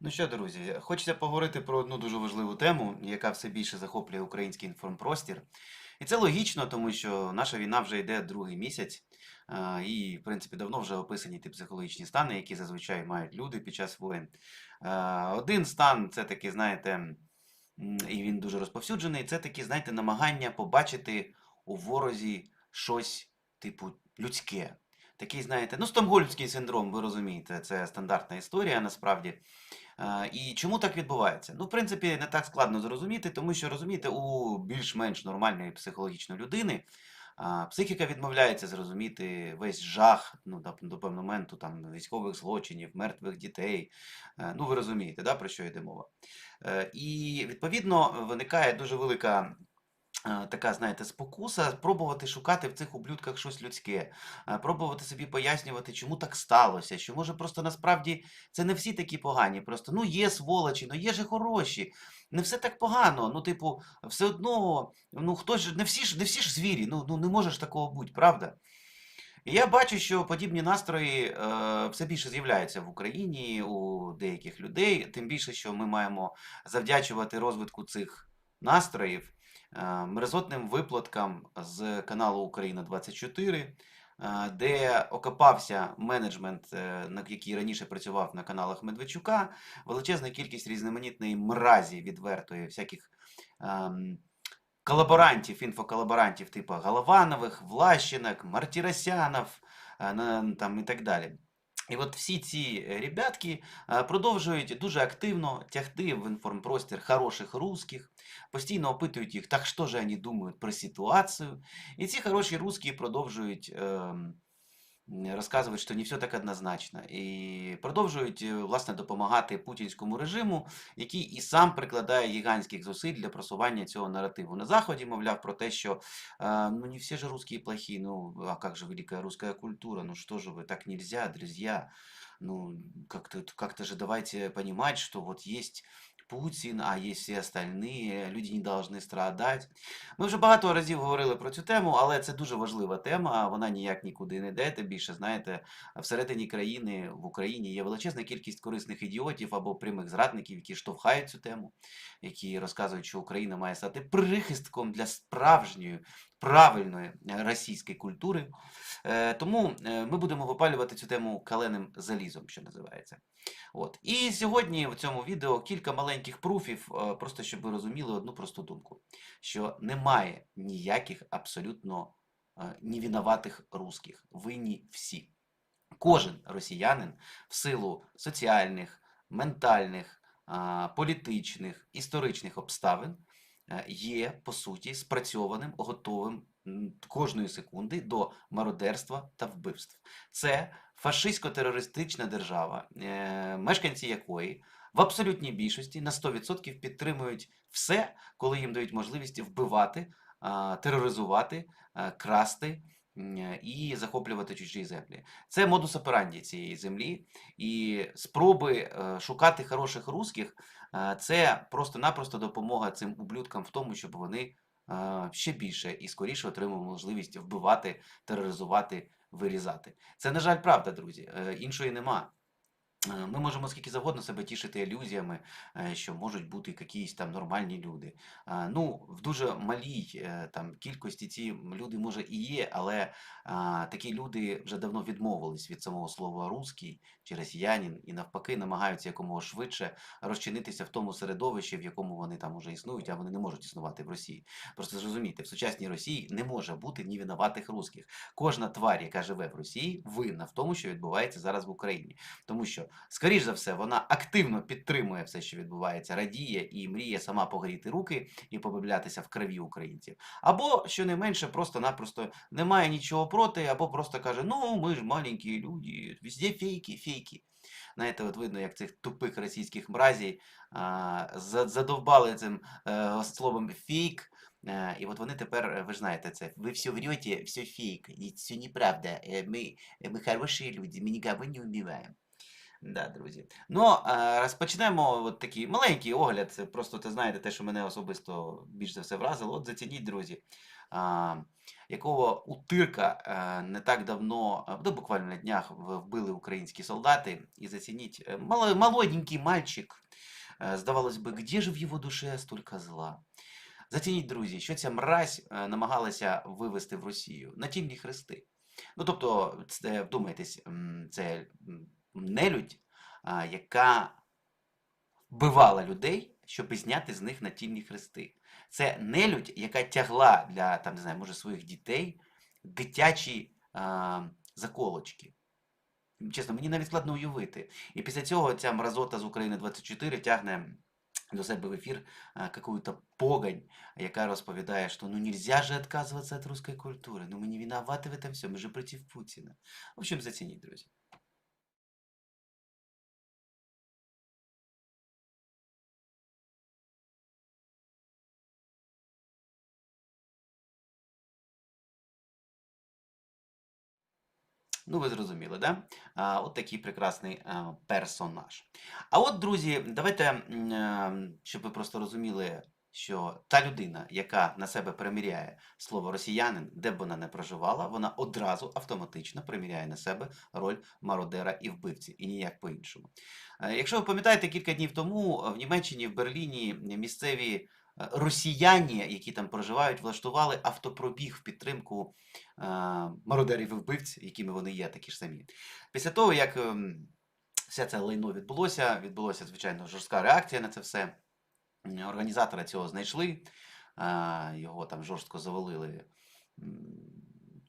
Ну що, друзі, хочеться поговорити про одну дуже важливу тему, яка все більше захоплює український інформпростір. І це логічно, тому що наша війна вже йде другий місяць, і, в принципі, давно вже описані ті психологічні стани, які зазвичай мають люди під час воєн. Один стан це такий, знаєте, і він дуже розповсюджений. Це такі, знаєте, намагання побачити у ворозі щось, типу, людське. Такий, знаєте, ну, стокгольмський синдром, ви розумієте, це стандартна історія насправді. І чому так відбувається? Ну, в принципі, не так складно зрозуміти, тому що розумієте, у більш-менш нормальної психологічної людини психіка відмовляється зрозуміти весь жах ну, до, певного моменту там, військових злочинів, мертвих дітей. Е, Ну, ви розумієте, да, про що йде мова. Е, І відповідно виникає дуже велика. Е, Така, знаєте, спокуса пробувати шукати в цих ублюдках щось людське, е, пробувати собі пояснювати, чому так сталося, що може просто насправді це не всі такі погані. Просто ну є сволочі, ну є ж і хороші. Не все так погано. Ну, типу, все одно, ну хто ж не всі ж не всі ж звірі, ну, ну не може ж такого бути, правда? І я бачу, що подібні настрої е, все більше з'являються в Україні у деяких людей, тим більше, що ми маємо завдячувати розвитку цих настроїв мерзотним виплаткам з каналу Україна 24 е, де окопався менеджмент, е, який раніше працював на каналах Медведчука, величезна кількість різноманітної мразі відвертої, всяких ем, колаборантів, інфоколаборантів, типу Голованових, Влащенок, Мартіросянов е, там, і так далі. І от всі ці ребятки е, продовжують дуже активно тягти в інформпростір хороших русських, постійно опитують їх, так що ж вони думають про ситуацію. І ці хороші русські продовжують м, розказувати, що не все так однозначно. І продовжують е, власне допомагати путінському режиму, який і сам прикладає гігантських зусиль для просування цього наративу. На Заході, мовляв, про те, що е, ну не всі же русские плохие, ну а как же великая русская культура, ну что же вы, так нельзя, друзья. Ну, как-то как же давайте понимать, что вот есть Путін, а є всі остальні, люди не повинні страдати. Ми вже багато разів говорили про цю тему, але це дуже важлива тема, вона ніяк нікуди не йде. Тим більше, знаєте, всередині країни, в Україні є величезна кількість корисних ідіотів або прямих зрадників, які штовхають цю тему, які розказують, що Україна має стати прихистком для справжньої, правильної е, російської культури. Е, Тому е, ми будемо випалювати цю тему каленим залізом, що називається. От. І сьогодні в цьому відео кілька маленьких пруфів, просто щоб ви розуміли одну просту думку, що немає ніяких абсолютно невинуватих русських. Винні всі. Кожен росіянин в силу соціальних, ментальних, політичних, історичних обставин є, по суті, спрацьованим, готовим кожної секунди до мародерства та вбивств. Це фашистсько-терористична держава, е, мешканці якої в абсолютній більшості на 100% підтримують все, коли їм дають можливість вбивати, тероризувати, красти е, і захоплювати чужі землі. Це модус операнді цієї землі, і спроби е, шукати хороших русських е, це просто-напросто допомога цим ублюдкам в тому, щоб вони ще більше і скоріше отримали можливість вбивати, тероризувати, вирізати. Це, на жаль, правда, друзі. Е, Іншої нема. Е, Ми можемо скільки завгодно себе тішити ілюзіями, е, що можуть бути якісь там нормальні люди. Е, Ну, в дуже малій там кількості ці люди може і є, але такі люди вже давно відмовились від самого слова русський чи росіянин і навпаки намагаються якомога швидше розчинитися в тому середовищі, в якому вони там уже існують, а вони не можуть існувати в Росії. Просто зрозумійте, в сучасній Росії не може бути ні винуватих русських. Кожна тварь, яка живе в Росії, винна в тому, що відбувається зараз в Україні. Тому що, скоріш за все, вона активно підтримує все, що відбувається, радіє і мріє сама погріти руки і побавлятися в крові українців. Або, що не менше, просто-напросто не має нічого проти, або просто каже: ну, ми ж маленькі люди, везде фейки, фейки. Знаєте, от видно, як цих тупих російських мразій а, задовбали цим е, словом фейк. Е, І от вони тепер, е, ви ж знаєте це, ви все врете, все фейк, все неправда. Ми, ми хороші люди, ми нікого не вбиваємо. Да, друзі. Ну, е, розпочнемо от такий маленький огляд. Просто ти знаєте те, що мене особисто більш за все вразило. От зацініть, друзі, якого утирка е, не так давно, е, ну, буквально на днях, вбили українські солдати. І зацініть, е, молоденький мальчик. Здавалось би, где же в його душе стільки зла? Зацініть, друзі, що ця мразь намагалася вивести в Росію. Натільні хрести. Ну, тобто, це, вдумайтесь, це нелюдь, а, яка вбивала людей, щоб зняти з них натільні хрести. Це нелюдь, яка тягла для там, не знаю, може, своїх дітей дитячі а, заколочки. Чесно, мені навіть складно уявити. І після цього ця мразота з України 24 тягне до себе в ефір а, какую-то погонь, яка розповідає, що ну нельзя же отказываться от русской культури, ну ми не виноваты в этом все, ми же против Путина. В общем, зацініть, друзі. Ну, ви зрозуміли, да? А, от такий прекрасний а, персонаж. А от, друзі, давайте, м, е, щоб ви просто розуміли, що та людина, яка на себе приміряє слово росіянин, де б вона не проживала, вона одразу автоматично приміряє на себе роль мародера і вбивці, і ніяк по-іншому. Е, Якщо ви пам'ятаєте, кілька днів тому е, в Німеччині, в Берліні місцеві е, росіяни, які там проживають, влаштували автопробіг в підтримку е, мародерів і вбивць, якими вони є, такі ж самі. Після того, як ем, все це лайно відбулося, відбулося, звичайно, жорстка реакція на це все. Організатора цього знайшли, а, його там жорстко завалили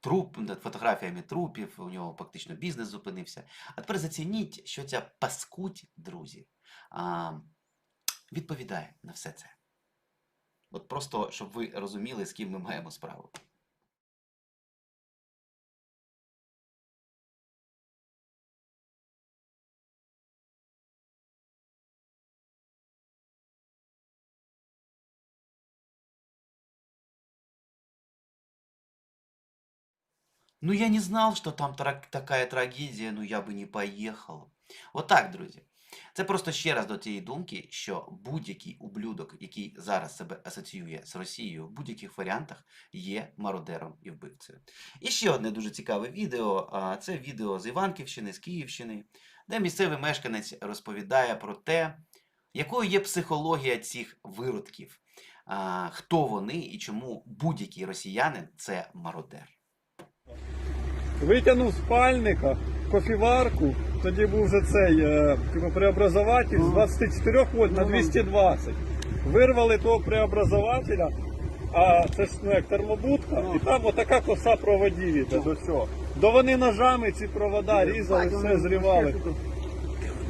труп, фотографіями трупів, у нього фактично бізнес зупинився. А тепер зацініть, що ця паскудь, друзі, відповідає на все це. От просто, щоб ви розуміли, з ким ми маємо справу. Ну, я не знал, что там трак- такая трагедія, ну я би не поїхав. Отак, друзі. Це просто ще раз до тієї думки, що будь-який ублюдок, який зараз себе асоціює з Росією в будь-яких варіантах, є мародером і вбивцею. І ще одне дуже цікаве відео. Це відео з Іванківщини, з Київщини, де місцевий мешканець розповідає про те, якою є психологія цих виродків, хто вони і чому будь-який росіянин це мародер. Витягнув спальника кофіварку, тоді був вже цей е, преобразователь з 24 вольт на 220. Вирвали того преобразователя, а це ж ну, як термобудка, і там отака коса проводів іде до цього. До вони ножами ці провода різали, все зрівали.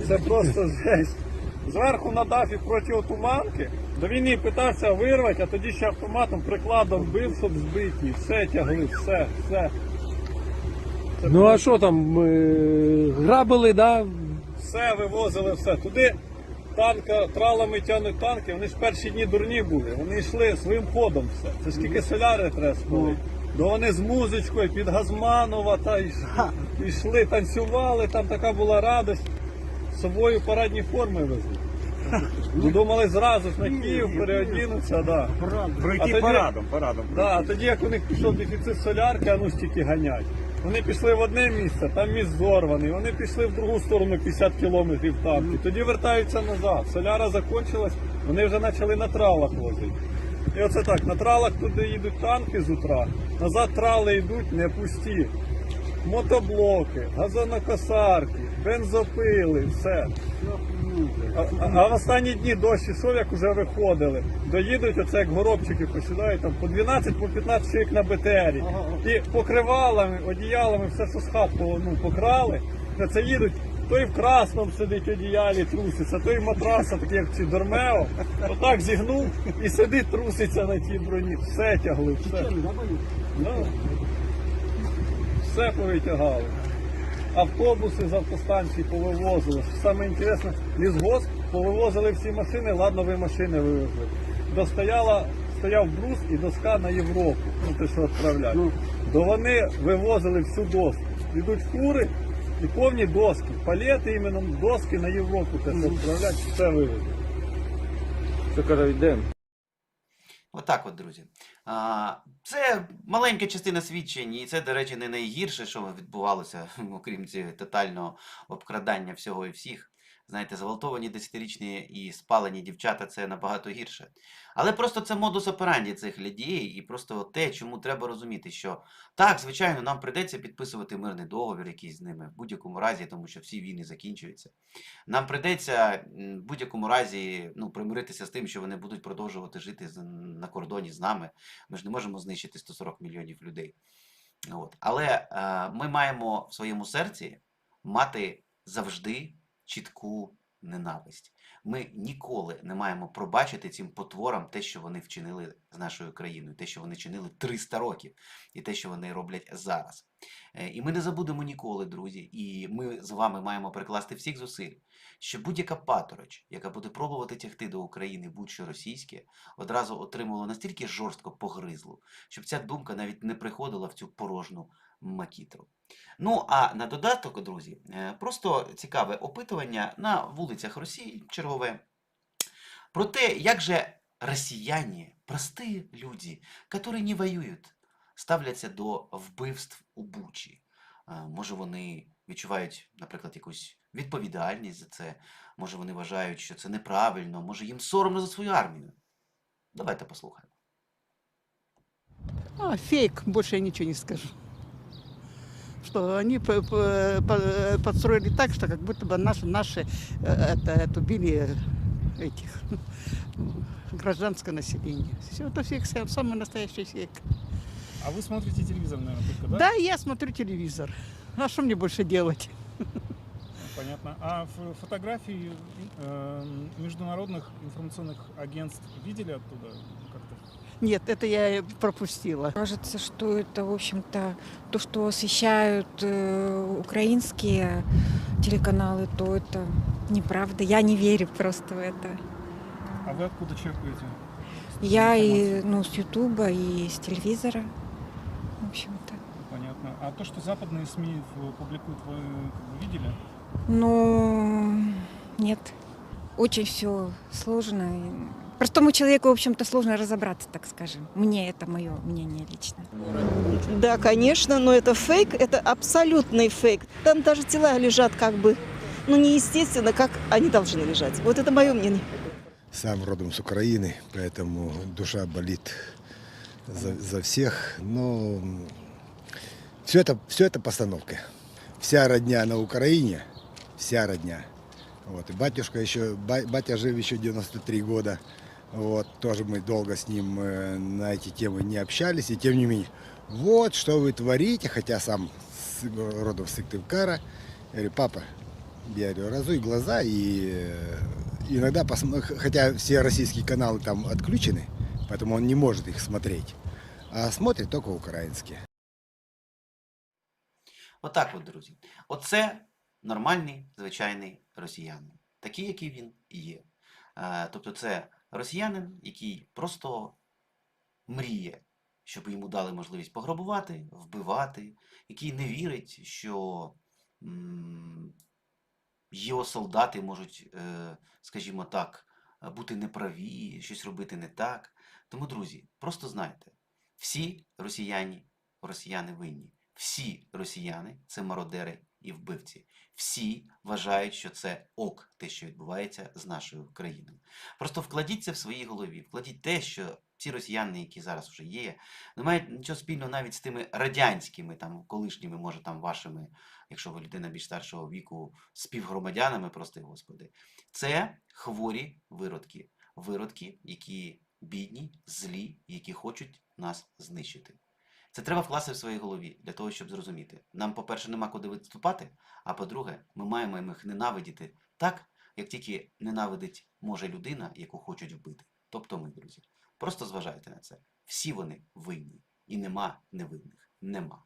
Це просто жесть. Зверху надав і протиотуманки. До війни питався вирвати, а тоді ще автоматом прикладом бив, щоб збити. Все тягли, все, все. Ну а що там, е, грабили, да? Все вивозили, все. Туди танка, тралами тягнуть танки, вони ж перші дні дурні були. Вони йшли своїм ходом все. Це скільки соляри треба спалити. То вони з музичкою під Газманова та йш- йшли, танцювали, там така була радость. З собою парадні форми везли. Ну, Думали зразу ж на Київ переодінуться, да. Пройти А тоді- парадом, парадом. Да, а тоді як у них пішов дефіцит солярки, а ну стільки ганять. Вони пішли в одне місце, там міст зорваний. Вони пішли в другу сторону 50 кілометрів танки. Тоді вертаються назад. Соляра закончилась, вони вже почали на тралах возити. І оце так, на тралах туди їдуть танки з утра, назад трали йдуть не пусті. Мотоблоки, газонокосарки, бензопили, все. А, в останні дні дощ ішов, як уже виходили. Доїдуть, оце як горобчики посідають там по 12, по 15 чоловік на БТРі. І покривалами, одіялами, все, що з хат ну, покрали. На це їдуть. Той в красному сидить одіялі, труситься, той матраса, такий як ці Дормео, отак зігнув і сидить, труситься на тій броні. Все тягли, все. Ну, все повитягали. Автобуси з автостанції повивозили. Саме інтересне, лісгосп повивозили всі машини, ладнові машини вивезли. Достояла, стояв брус і доска на Європу. Ну те, що відправляють. То вони вивозили всю доску. Йдуть фури, І повні доски. Палети іменно доски на Європу те відправляти, все вивезли. Що каже, йдемо. Отак от, друзі. Це маленька частина свідчень, і це, до речі, не найгірше, що відбувалося, окрім цього тотального обкрадання всього і всіх. Знаєте, зґвалтовані десятирічні і спалені дівчата це набагато гірше. Але просто це модус операнді цих людей, і просто те, чому треба розуміти, що так, звичайно, нам прийдеться підписувати мирний договір якийсь з ними в будь-якому разі, тому що всі війни закінчуються. Нам прийдеться в будь-якому разі ну, примиритися з тим, що вони будуть продовжувати жити на кордоні з нами. Ми ж не можемо знищити 140 мільйонів людей. От. Але е, ми маємо в своєму серці мати завжди чітку ненависть. Ми ніколи не маємо пробачити цим потворам те, що вони вчинили з нашою країною, те, що вони чинили 300 років, і те, що вони роблять зараз. Е, І ми не забудемо ніколи, друзі. І ми з вами маємо прикласти всіх зусиль, щоб будь-яка патороч, яка буде пробувати тягти до України будь-що російське, одразу отримувала настільки жорстко погризлу, щоб ця думка навіть не приходила в цю порожну макітру. Ну а на додаток, друзі, е, просто цікаве опитування на вулицях Росії чергове про те, як же росіяне, прості люди, які не воюють, ставляться до вбивств у Бучі. Е, Може, вони відчувають, наприклад, якусь відповідальність за це, може, вони вважають, що це неправильно, може, їм соромно за свою армію. Давайте послухаємо. А, фейк, больше я ничего не скажу. Что они п- п- по- подстроили так, что как будто бы наши, наши э, это, это убили этих гражданское население. Все это фейк, сам- самый настоящий фейк. А вы смотрите телевизор, наверное, только, да? Да, я смотрю телевизор. А что мне больше делать? Понятно. А фотографии э, международных информационных агентств видели оттуда как-то? Нет, это я пропустила. Кажется, что это, в общем-то, то, что освещают э, украинские телеканалы, то это неправда. Я не верю просто в это. А вы откуда черпаете? Я и ну, с Ютуба, и с телевизора, в общем-то. Понятно. А то, что западные СМИ публикуют, вы видели? Но нет, очень все сложно. Простому человеку, в общем-то, сложно разобраться, так скажем. Мне это мое мнение лично. Да, конечно, но это фейк, это абсолютный фейк. Там даже тела лежат как бы, ну, неестественно, как они должны лежать. Вот это мое мнение. Сам родом с Украины, поэтому душа болит за, за всех. Но все это, все это постановка. Вся родня на Украине, вся родня. Вот. И батюшка еще, ба- батя жив еще 93 года. Вот. Тоже мы долго с ним э, на эти темы не общались. И тем не менее, вот что вы творите, хотя сам родом Сыктывкара. Я говорю, папа, я говорю, разуй глаза и э, иногда, посм- х- хотя все российские каналы там отключены, поэтому он не может их смотреть, а смотрит только украинские. Отак от, друзі. Оце нормальний, звичайний росіянин. Такий, який він є. Е, Тобто це росіянин, який просто мріє, щоб йому дали можливість пограбувати, вбивати, який не вірить, що його солдати можуть, е, скажімо так, бути неправі, щось робити не так. Тому, друзі, просто знайте, всі росіяни, росіяни винні. Всі росіяни це мародери і вбивці. Всі вважають, що це ок, те, що відбувається з нашою країною. Просто вкладіть це в своїй голові, вкладіть те, що ці росіяни, які зараз вже є, не мають нічого спільного навіть з тими радянськими, там, колишніми, може, там вашими, якщо ви людина більш старшого віку, співгромадянами, прости господи. Це хворі виродки. Виродки, які бідні, злі, які хочуть нас знищити. Це треба вкласти в своїй голові для того, щоб зрозуміти. Нам, по-перше, нема куди відступати, а по-друге, ми маємо їх ненавидіти так, як тільки ненавидить може людина, яку хочуть вбити. Тобто ми, друзі. Просто зважайте на це. Всі вони винні. І нема невинних. Нема.